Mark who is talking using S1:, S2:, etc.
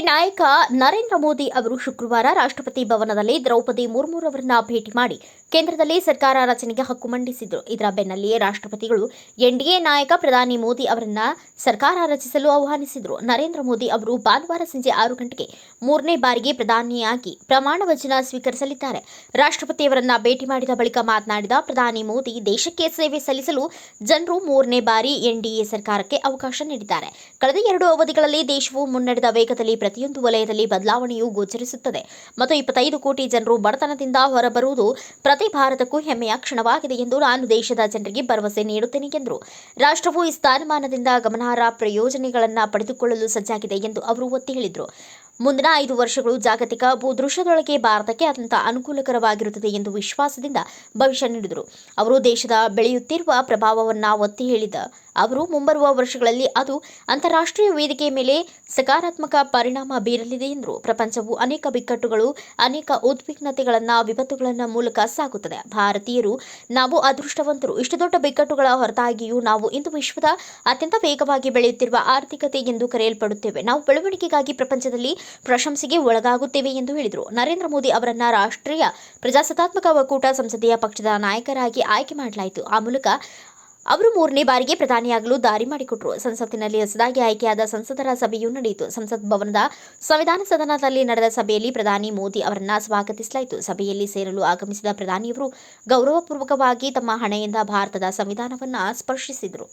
S1: ನಾಯಕ ನರೇಂದ್ರ ಮೋದಿ ಅವರು ಶುಕ್ರವಾರ ರಾಷ್ಟ್ರಪತಿ ಭವನದಲ್ಲಿ ದ್ರೌಪದಿ ಮುರ್ಮುರವರನ್ನ ಭೇಟಿ ಮಾಡಿ ಕೇಂದ್ರದಲ್ಲಿ ಸರ್ಕಾರ ರಚನೆಗೆ ಹಕ್ಕು ಮಂಡಿಸಿದರು. ಇದರ ಬೆನ್ನಲ್ಲಿಯೇ ರಾಷ್ಟ್ರಪತಿಗಳು ಎನ್ಡಿಎ ನಾಯಕ ಪ್ರಧಾನಿ ಮೋದಿ ಅವರನ್ನ ಸರ್ಕಾರ ರಚಿಸಲು ಆಹ್ವಾನಿಸಿದರು. ನರೇಂದ್ರ ಮೋದಿ ಅವರು ಭಾನುವಾರ ಸಂಜೆ ಆರು ಗಂಟೆಗೆ ಮೂರನೇ ಬಾರಿಗೆ ಪ್ರಧಾನಿಯಾಗಿ ಪ್ರಮಾಣ ವಚನ ಸ್ವೀಕರಿಸಲಿದ್ದಾರೆ. ರಾಷ್ಟ್ರಪತಿಯವರನ್ನ ಭೇಟಿ ಮಾಡಿದ ಬಳಿಕ ಮಾತನಾಡಿದ ಪ್ರಧಾನಿ ಮೋದಿ, ದೇಶಕ್ಕೆ ಸೇವೆ ಸಲ್ಲಿಸಲು ಜನರು ಮೂರನೇ ಬಾರಿ ಎನ್ಡಿಎ ಸರ್ಕಾರಕ್ಕೆ ಅವಕಾಶ ನೀಡಿದ್ದಾರೆ. ಕಳೆದ ಎರಡು ಅವಧಿಗಳಲ್ಲಿ ದೇಶವು ಮುನ್ನಡೆದ ವೇಗದಲ್ಲಿ ಪ್ರತಿಯೊಂದು ವಲಯದಲ್ಲಿ ಬದಲಾವಣೆಯು ಗೋಚರಿಸುತ್ತದೆ. ಮತ್ತು ಇಪ್ಪತ್ತೈದು ಕೋಟಿ ಜನರು ಬಡತನದಿಂದ ಹೊರಬರುವುದು ಪ್ರತಿ ಭಾರತಕ್ಕೂ ಹೆಮ್ಮೆಯ ಕ್ಷಣವಾಗಿದೆ ಎಂದು ನಾನು ದೇಶದ ಜನರಿಗೆ ಭರವಸೆ ನೀಡುತ್ತೇನೆ ಎಂದರು. ರಾಷ್ಟ್ರವು ಈ ಸ್ಥಾನಮಾನದಿಂದ ಗಮನಾರ್ಹ ಪ್ರಯೋಜನಗಳನ್ನು ಪಡೆದುಕೊಳ್ಳಲು ಸಜ್ಜಾಗಿದೆ ಎಂದು ಅವರು ಒತ್ತಿ ಹೇಳಿದರು. ಮುಂದಿನ ಐದು ವರ್ಷಗಳು ಜಾಗತಿಕ ಭೂದೃಶ್ಯದೊಳಗೆ ಭಾರತಕ್ಕೆ ಅತ್ಯಂತ ಅನುಕೂಲಕರವಾಗಿರುತ್ತದೆ ಎಂದು ವಿಶ್ವಾಸದಿಂದ ಭವಿಷ್ಯ ನೀಡಿದರು. ಅವರು ದೇಶದ ಬೆಳೆಯುತ್ತಿರುವ ಪ್ರಭಾವವನ್ನು ಒತ್ತಿ ಹೇಳಿದ ಅವರು, ಮುಂಬರುವ ವರ್ಷಗಳಲ್ಲಿ ಅದು ಅಂತಾರಾಷ್ಟ್ರೀಯ ವೇದಿಕೆ ಮೇಲೆ ಸಕಾರಾತ್ಮಕ ಪರಿಣಾಮ ಬೀರಲಿದೆ ಎಂದರು. ಪ್ರಪಂಚವು ಅನೇಕ ಬಿಕ್ಕಟ್ಟುಗಳು, ಅನೇಕ ಉದ್ವಿಗ್ನತೆಗಳನ್ನು, ವಿಪತ್ತುಗಳನ್ನು ಮೂಲಕ ಸಾಗುತ್ತದೆ ಭಾರತೀಯರು, ನಾವು ಅದೃಷ್ಟವಂತರು. ಇಷ್ಟು ದೊಡ್ಡ ಬಿಕ್ಕಟ್ಟುಗಳ ಹೊರತಾಗಿಯೂ ನಾವು ಇಂದು ವಿಶ್ವದ ಅತ್ಯಂತ ವೇಗವಾಗಿ ಬೆಳೆಯುತ್ತಿರುವ ಆರ್ಥಿಕತೆ ಎಂದು ಕರೆಯಲ್ಪಡುತ್ತೇವೆ. ನಾವು ಬೆಳವಣಿಗೆಗಾಗಿ ಪ್ರಪಂಚದಲ್ಲಿ ಪ್ರಶಂಸೆಗೆ ಒಳಗಾಗುತ್ತೇವೆ ಎಂದು ಹೇಳಿದರು. ನರೇಂದ್ರ ಮೋದಿ ಅವರನ್ನ ರಾಷ್ಟ್ರೀಯ ಪ್ರಜಾಸತ್ತಾತ್ಮಕ ಒಕ್ಕೂಟ ಸಂಸದೀಯ ಪಕ್ಷದ ನಾಯಕರಾಗಿ ಆಯ್ಕೆ ಮಾಡಲಾಯಿತು. ಆ ಮೂಲಕ ಅವರು ಮೂರನೇ ಬಾರಿಗೆ ಪ್ರಧಾನಿಯಾಗಲು ದಾರಿ ಮಾಡಿಕೊಟ್ರು. ಸಂಸತ್ತಿನಲ್ಲಿ ಹೊಸದಾಗಿ ಆಯ್ಕೆಯಾದ ಸಂಸದರ ಸಭೆಯು ನಡೆಯಿತು. ಸಂಸತ್ ಭವನದ ಸಂವಿಧಾನ ಸದನದಲ್ಲಿ ನಡೆದ ಸಭೆಯಲ್ಲಿ ಪ್ರಧಾನಿ ಮೋದಿ ಅವರನ್ನ ಸ್ವಾಗತಿಸಲಾಯಿತು. ಸಭೆಯಲ್ಲಿ ಸೇರಲು ಆಗಮಿಸಿದ ಪ್ರಧಾನಿಯವರು ಗೌರವಪೂರ್ವಕವಾಗಿ ತಮ್ಮ ಹಣೆಯಿಂದ ಭಾರತದ ಸಂವಿಧಾನವನ್ನ ಸ್ಪರ್ಶಿಸಿದರು.